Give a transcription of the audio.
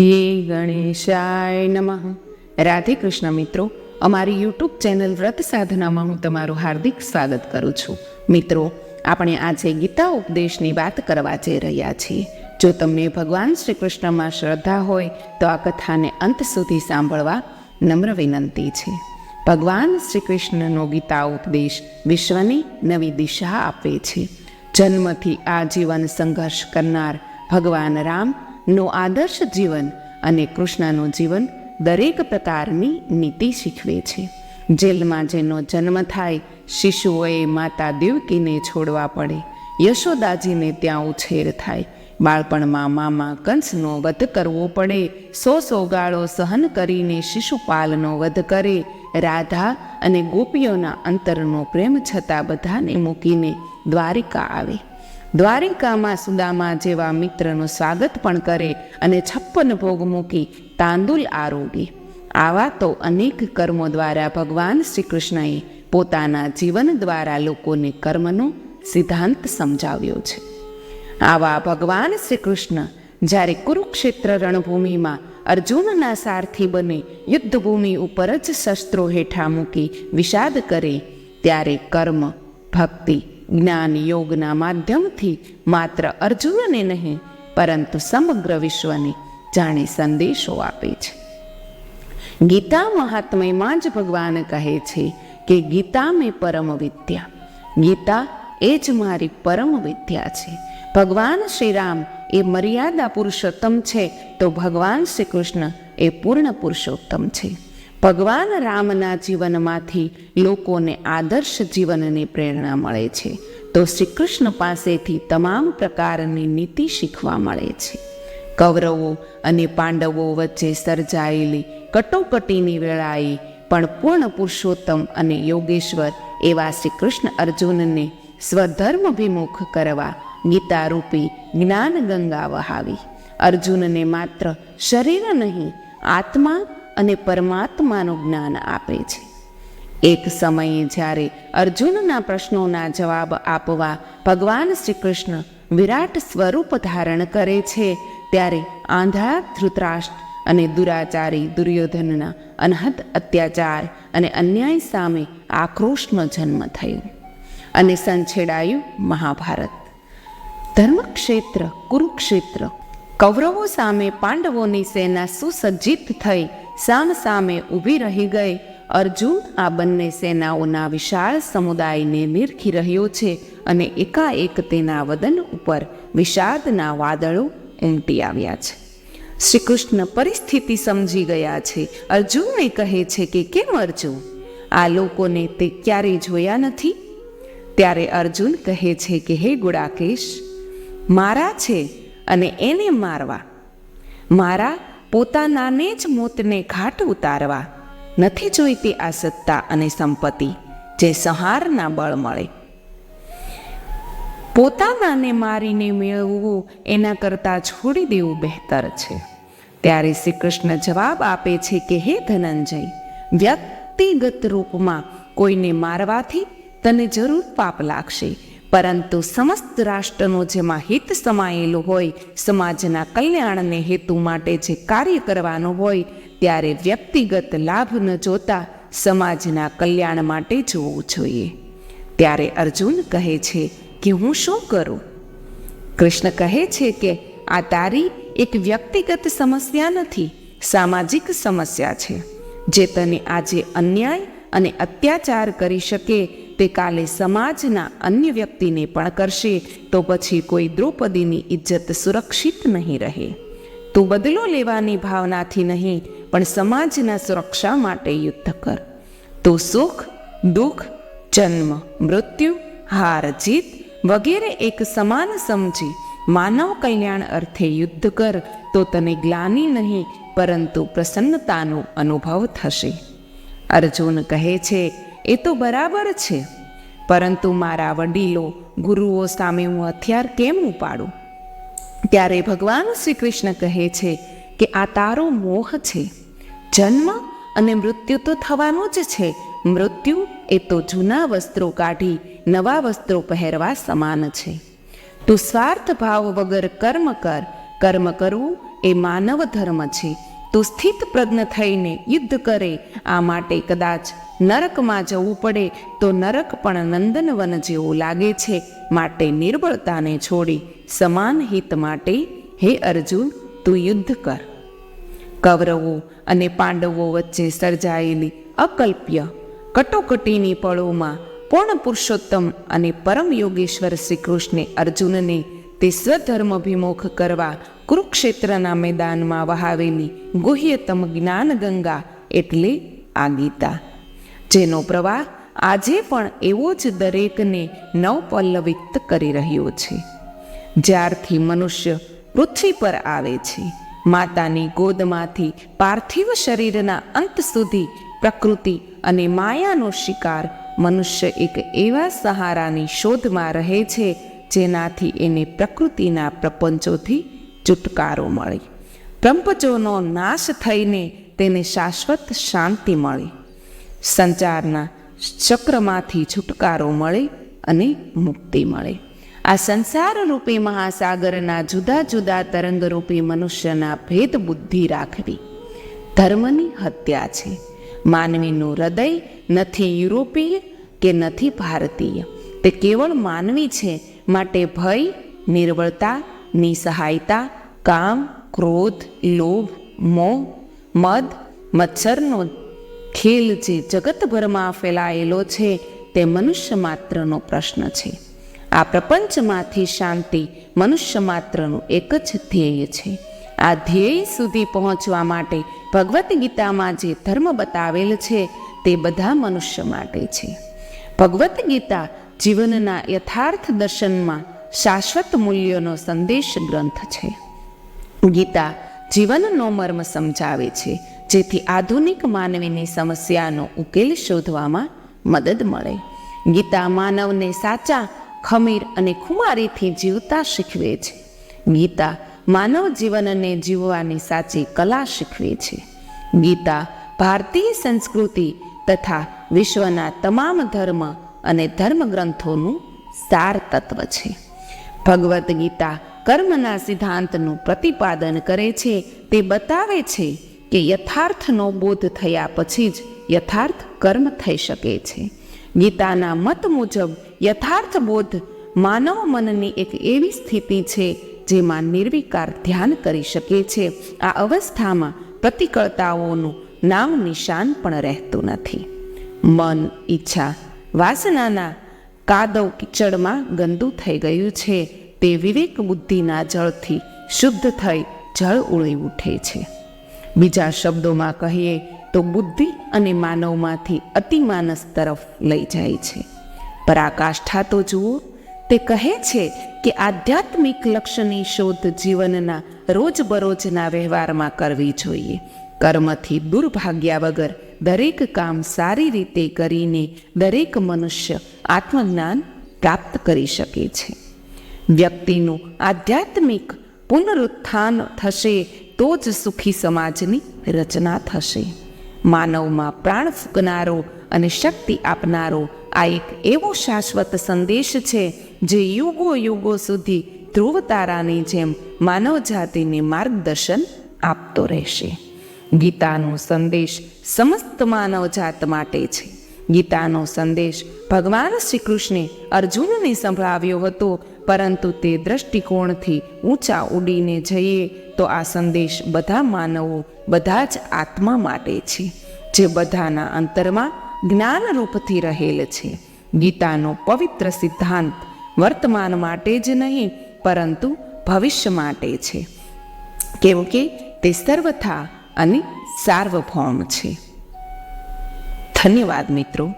હે ગણેશાય નમઃ. રાધે કૃષ્ણ મિત્રો, અમારી યુટ્યુબ ચેનલ વ્રત સાધનામાં હું તમારું હાર્દિક સ્વાગત કરું છું. મિત્રો, આપણે આજે ગીતા ઉપદેશની વાત કરવા જઈ રહ્યા છીએ. જો તમને ભગવાન શ્રી કૃષ્ણમાં શ્રદ્ધા હોય, તો આ કથાને અંત સુધી સાંભળવા નમ્ર વિનંતી છે. ભગવાન શ્રી કૃષ્ણનો ગીતા ઉપદેશ વિશ્વની નવી દિશા આપે છે. જન્મથી આજીવન સંઘર્ષ કરનાર ભગવાન રામનો આદર્શ જીવન અને કૃષ્ણનું જીવન દરેક પ્રકારની નીતિ શીખવે છે. જેલમાં જેનો જન્મ થાય, શિશુઓએ માતા દેવકીને છોડવા પડે. યશોદાજીને ત્યાં ઉછેર થાય. બાળપણમાં મામા કંસનો વધ કરવો પડે. સો સોગાળો સહન કરીને શિશુપાલનો વધ કરે. રાધા અને ગોપીઓના અંતરનો પ્રેમ છતાં બધાને મૂકીને દ્વારિકા આવે. દ્વારિકામાં સુદામા જેવા મિત્રનું સ્વાગત પણ કરે અને છપ્પન ભોગ મૂકી તાંદુલ આરોગે. આવા તો અનેક કર્મો દ્વારા ભગવાન શ્રી કૃષ્ણએ પોતાના જીવન દ્વારા લોકોને કર્મનો સિદ્ધાંત સમજાવ્યો છે. આવા ભગવાન શ્રી કૃષ્ણ જ્યારે કુરુક્ષેત્ર રણભૂમિમાં અર્જુનના સારથી બને યુદ્ધભૂમિ ઉપર જ શસ્ત્રો હેઠા મૂકી વિષાદ કરે, ત્યારે કર્મ, ભક્તિ જ્ઞાન યોગના માધ્યમથી માત્ર અર્જુનને નહીં, પરંતુ સમગ્ર વિશ્વને જાણે સંદેશો આપે છે. ગીતા મહાત્મ્યમાં જ ભગવાન કહે છે કે ગીતા મેં પરમ વિદ્યા. ગીતા એ જ મારી પરમ વિદ્યા છે. ભગવાન શ્રી રામ એ મર્યાદા પુરુષોત્તમ છે, તો ભગવાન શ્રી કૃષ્ણ એ પૂર્ણ પુરુષોત્તમ છે. ભગવાન રામના જીવનમાંથી લોકોને આદર્શ જીવનની પ્રેરણા મળે છે. તો શ્રી કૃષ્ણ પાસેથી તમામ પ્રકારની નીતિ શીખવા મળે છે. કૌરવો અને પાંડવો વચ્ચે સર્જાયેલી કટોકટીની વેળાએ પણ પૂર્ણ પુરુષોત્તમ અને યોગેશ્વર એવા શ્રી કૃષ્ણ અર્જુનને સ્વધર્મભિમુખ કરવા ગીતારૂપી જ્ઞાન ગંગા વહાવી. અર્જુનને માત્ર શરીર નહીં, આત્મા અને પરમાત્માનું જ્ઞાન આપે છે. એક સમયે જ્યારે અર્જુનના પ્રશ્નોના જવાબ આપવા ભગવાન શ્રી કૃષ્ણ વિરાટ સ્વરૂપ ધારણ કરે છે, ત્યારે આંધા ધૃતરાષ્ટ્ર અને દુરાચારી, દુર્યોધનના અનહદ અત્યાચાર અને અન્યાય સામે આક્રોશનો જન્મ થયો અને સંછેડાયું મહાભારત. ધર્મક્ષેત્ર, કુરુક્ષેત્ર, કૌરવો સામે પાંડવોની સેના સુસજ્જિત થઈ સામ સામે ઊભી રહી ગઈ. અર્જુન આ બંને સેનાઓના વિશાળ સમુદાયને નિરખી રહ્યો છે અને એકાએક તેના વદન ઉપર વિષાદના વાદળો ઉમટી આવ્યા છે. શ્રી કૃષ્ણ પરિસ્થિતિ સમજી ગયા છે. અર્જુનને કહે છે કે, કેમ અર્જુન? આ લોકોને તે ક્યારેય જોયા નથી? ત્યારે અર્જુન કહે છે કે, હે ગુડાકેશ, મારા છે અને એને મારવા. મારા પોતાનાને જ મોતને ઘાટ ઉતારવા. નથી જોઈતી આ સત્તા અને સંપત્તિ જે સંહારના બળ મળે. પોતાનાને મારીને મેળવવું એના કરતાં છોડી દેવું બહેતર છે. ત્યારે શ્રી કૃષ્ણ જવાબ આપે છે કે, હે ધનંજય, વ્યક્તિગત રૂપમાં કોઈને મારવાથી તને જરૂર પાપ લાગશે. પરંતુ સમસ્ત રાષ્ટ્રનો જેમાં હિત સમાયેલું હોય, સમાજના કલ્યાણને હેતુ માટે જે કાર્ય કરવાનું હોય, ત્યારે વ્યક્તિગત લાભ ન જોતા સમાજના કલ્યાણ માટે જોવું જોઈએ. ત્યારે અર્જુન કહે છે કે હું શું કરું? કૃષ્ણ કહે છે કે આ તારી એક વ્યક્તિગત સમસ્યા નથી, સામાજિક સમસ્યા છે. જે તને આજે અન્યાય અને અત્યાચાર કરી શકે તે કાલે સમાજના અન્ય વ્યક્તિને પણ કરશે, તો પછી કોઈ દ્રૌપદીની ઇજ્જત સુરક્ષિત નહીં રહે. તું બદલો લેવાની ભાવનાથી નહીં, પણ સમાજના સુરક્ષા માટે યુદ્ધ કર. તું સુખ, દુઃખ, જન્મ, મૃત્યુ, હાર, જીત વગેરે એક સમાન સમજી માનવ કલ્યાણ અર્થે યુદ્ધ કર, તો તને ગ્લાની નહીં, પરંતુ પ્રસન્નતાનો અનુભવ થશે. અર્જુન કહે છે એ તો બરાબર છે. પરંતુ મારા વડીલો ગુરુઓ સામે હું હથિયાર કેમ ઉપાડું? ત્યારે ભગવાન શ્રી કૃષ્ણ કહે છે કે આ તારો મોહ છે. જન્મ અને મૃત્યુ તો થવાનું જ છે. મૃત્યુ એ તો જૂના વસ્ત્રો કાઢી નવા વસ્ત્રો પહેરવા સમાન છે. તું સ્વાર્થ ભાવ વગર કર્મ કર. કર્મ કરવું એ માનવ ધર્મ છે. તું સ્થિત પ્રજ્ઞ થઈને યુદ્ધ કરે. આ માટે કદાચ નરકમાં જવું પડે તો નરક પણ નંદનવન જેવું લાગે છે. માટે નિર્બળતાને છોડી સમાન હિત માટે હે અર્જુન, તું યુદ્ધ કર. કૌરવો અને પાંડવો વચ્ચે સર્જાયેલી અકલ્પ્ય, કટોકટીની પળોમાં પૂર્ણ પુરુષોત્તમ અને પરમ યોગેશ્વર શ્રી કૃષ્ણે અર્જુનને તે સ્વધર્મ અભિમુખ કરવા કુરુક્ષેત્રના મેદાનમાં વહાવેલી ગુહ્યતમ જ્ઞાન ગંગા એટલે આ ગીતા. જેનો પ્રવાહ આજે પણ એવો જ દરેકને નવપલ્લવિત કરી રહ્યો છે. જ્યારથી મનુષ્ય પૃથ્વી પર આવે છે, માતાની ગોદમાંથી પાર્થિવ શરીરના અંત સુધી પ્રકૃતિ અને માયાનો શિકાર મનુષ્ય એક એવા સહારાની શોધમાં રહે છે જેનાથી એને પ્રકૃતિના પ્રપંચોથી છુટકારો મળે. બ્રહ્મચોનો નાશ થઈને તેને શાશ્વત શાંતિ મળી. સંચારના ચક્રમાંથી છુટકારો મળે અને મુક્તિ મળે. આ સંસાર રૂપી મહાસાગરના જુદા જુદા તરંગરૂપી મનુષ્યના ભેદ બુદ્ધિ રાખવી. ધર્મની હત્યા છે. માનવીનું હૃદય નથી યુરોપીય કે નથી ભારતીય. તે કેવળ માનવી છે માટે ભય, નિર્બળતા નિસહાયતા કામ ક્રોધ લોભ મોહ મદ મચ્છરનો ખેલ જે જગતભરમાં ફેલાયેલો છે તે મનુષ્ય માત્રનો પ્રશ્ન છે. આ પ્રપંચમાંથી શાંતિ મનુષ્ય માત્રનું એક જ ધ્યેય છે. આ ધ્યેય સુધી પહોંચવા માટે ભગવદ્ ગીતામાં જે ધર્મ બતાવેલ છે તે બધા મનુષ્ય માટે છે. ભગવદ્ ગીતા જીવનના યથાર્થ દર્શનમાં શાશ્વત મૂલ્યોનો સંદેશ ગ્રંથ છે. ગીતા જીવનનો મર્મ સમજાવે છે, જેથી આધુનિક માનવીની સમસ્યાનો ઉકેલ શોધવામાં મદદ મળે. ગીતા માનવને સાચા, ખમીર અને ખુમારીથી જીવતા શીખવે છે. ગીતા માનવ જીવનને જીવવાની સાચી કલા શીખવે છે. ગીતા ભારતીય સંસ્કૃતિ તથા વિશ્વના તમામ ધર્મ અને ધર્મગ્રંથોનું સાર તત્વ છે. ભગવદ્ ગીતા કર્મના સિદ્ધાંતનું પ્રતિપાદન કરે છે, તે બતાવે છે કે યથાર્થનો બોધ થયા પછી જ યથાર્થ કર્મ થઈ શકે છે. ગીતાના મત મુજબ યથાર્થ બોધ માનવ મનની એક એવી સ્થિતિ છે જેમાં નિર્વિકાર ધ્યાન કરી શકે છે. આ અવસ્થામાં પ્રતિકળતાઓનું નામ નિશાન પણ રહેતું નથી. મન, ઈચ્છા, વાસનાના કાદવ કિચડમાં ગંદુ થઈ ગયું છે. તે વિવેક બુદ્ધિના જળથી શુદ્ધ થઈ જળ ઉળી ઉઠે છે. બીજા શબ્દોમાં કહીએ તો બુદ્ધિ અને માનવમાંથી અતિમાનસ તરફ લઈ જાય છે. પરાકાષ્ઠા તો જુઓ, તે કહે છે કે આધ્યાત્મિક લક્ષ્યની શોધ જીવનના રોજબરોજના વ્યવહારમાં કરવી જોઈએ. કર્મથી દુર્ભાગ્યા વગર દરેક કામ સારી રીતે કરીને દરેક મનુષ્ય આત્મજ્ઞાન પ્રાપ્ત કરી શકે છે. વ્યક્તિનું આધ્યાત્મિક પુનરુત્થાન થશે તો જ સુખી સમાજની રચના થશે. માનવમાં પ્રાણ ફૂંકનારો અને શક્તિ આપનારો આ એક એવો શાશ્વત સંદેશ છે જે યુગો યુગો સુધી ધ્રુવ તારાની જેમ માનવ જાતિને માર્ગદર્શન આપતો રહેશે. ગીતાનો સંદેશ સમસ્ત માનવ જાત માટે છે. ગીતાનો સંદેશ ભગવાન શ્રી કૃષ્ણે અર્જુનને સંભળાવ્યો હતો, પરંતુ તે દ્રષ્ટિકોણથી ઊંચા ઉડીને જઈએ તો આ સંદેશ બધા માનવો બધા જ આત્મા માટે છે, જે બધાના અંતરમાં જ્ઞાનરૂપથી રહેલ છે. ગીતાનો પવિત્ર સિદ્ધાંત વર્તમાન માટે જ નહીં, પરંતુ ભવિષ્ય માટે છે. કેમ કે તે સર્વથા અને સાર્વભૌમ છે. ધન્યવાદ મિત્રો.